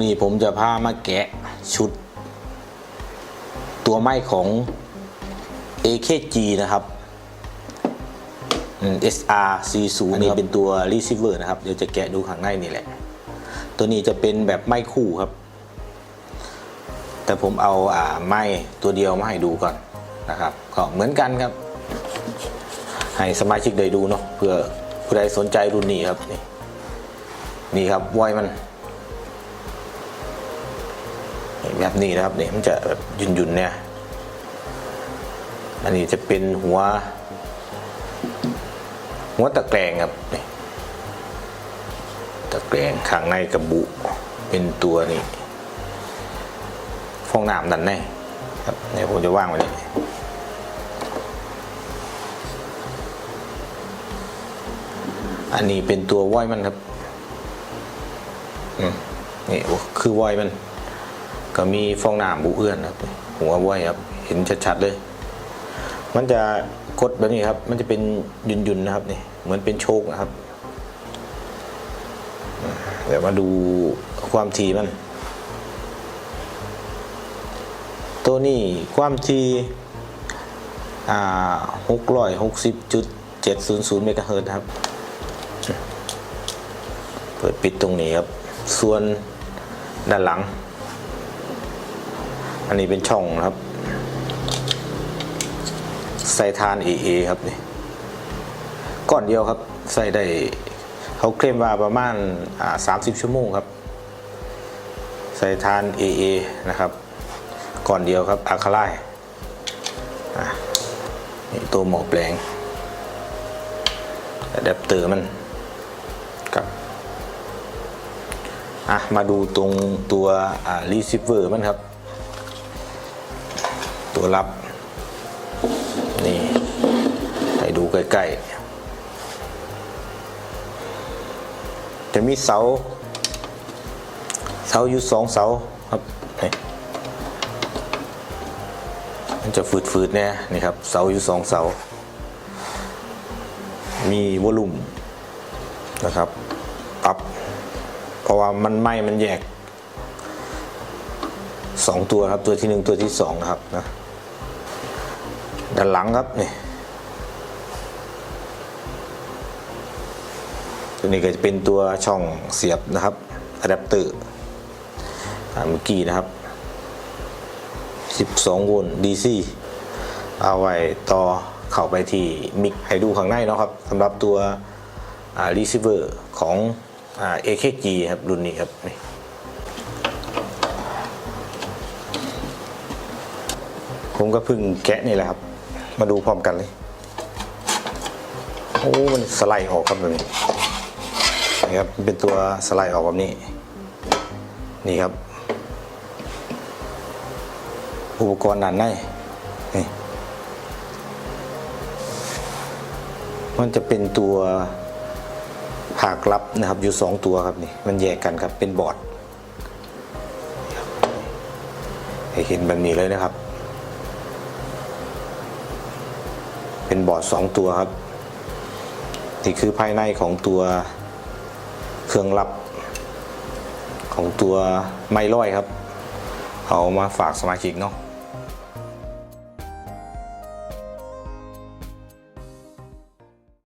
นี่ผมจะพามาแกะชุด ตัวไม้ของ AKG นะครับอืม SR 40อันนี้เป็นตัว receiver นะครับ เดี๋ยวจะแกะดูข้างในนี่แหละ ตัวนี้จะเป็นแบบไม้คู่ครับ แต่ผมเอาอ่าไม้ตัวเดียวมาให้ดูก่อนนะครับ ก็เหมือนกันครับ ให้สมาชิกได้ดูเนาะเพื่อผู้ใดสนใจรุ่นนี้ครับ นี่นี่ครับวอยมัน แบบนี้นะครับนี่มันจะแบบยุนๆเนี่ยอันนี้จะเป็นหัว หัวตะแกรงครับตะแกรงข้างในกระบุ เป็นตัวนี่ฟองน้ำดันในครับเดี๋ยวผมจะว่างไว้นี่อันนี้เป็นตัวว้อยมันครับ อืมนี่คือว้อยมัน ก็มีฟองน้ำบุเอื้อนครับหัวว้อยครับ เห็นชัดๆเลย มันจะกดแบบนี้ครับ มันจะเป็นยุนๆนะครับนี่เหมือนเป็นโชคนะครับ เดี๋ยวมาดูความทีมัน ตัวนี้ความทีอ่าหกร้อยหกสิบจุดเจ็ดศูนย์ศูนย์เมกะเฮิร์ตครับ เปิดปิดตรงนี้ครับ ส่วนด้านหลัง อันนี้เป็นช่องนะครับ ใส่ทาน AA ครับนี่ก้อนเดียวครับ ใส่ได้เขาเคลมว่าประมาณอ่า30ชั่วโมงครับ ใส่ทาน AA นะครับ ก่อนเดียวครับอะคาไลนี่ตัวหมอกแปลงอะแดปเตอร์มันครับอะมาดูตรงตัวรีเซิเวอร์มันครับ ตัวรับ นี่ให้ดูใกล้ๆ จะมีเสา เสาอยู่สองเสาครับนี่มันจะฝืดๆแน่นี่ครับ เสาอยู่สองเสา มีวอลลุ่มนะครับปรับเพราะว่ามันไหม้มันแยกสองตัวครับตัวที่หนึ่งตัวที่สองนะครับนะ ด้านหลังครับนี่ตัวนี้ก็จะเป็นตัวช่องเสียบนะครับอะแดปเตอร์เมื่อกี้นะครับ 12 โวลต์ DC เอาไว้ต่อเข้าไปที่มิกให้ดูข้างในเนาะครับสำหรับตัวรีเซิร์ฟของอ่า AKG ครับ รุ่นนี้ครับนี่ผมก็เพิ่งแกะนี่แหละครับ มาดูพร้อมกันเลย โอ้ มันสไลด์ออกครับแบบนี้นี่ครับเป็นตัวสไลด์ออกแบบนี้ นี่ครับ อุปกรณ์ด้านในนี่มันจะเป็นตัวผากลับนะครับ อยู่สองตัวครับนี่ มันแยกกันครับ เป็นบอร์ดให้เห็นแบบนี้เลยนะครับ เป็นบอร์ดสองตัวครับ นี่คือภายในของตัวเครื่องรับของตัวไม่ร้อยครับ เอามาฝากสมาชิกเนาะ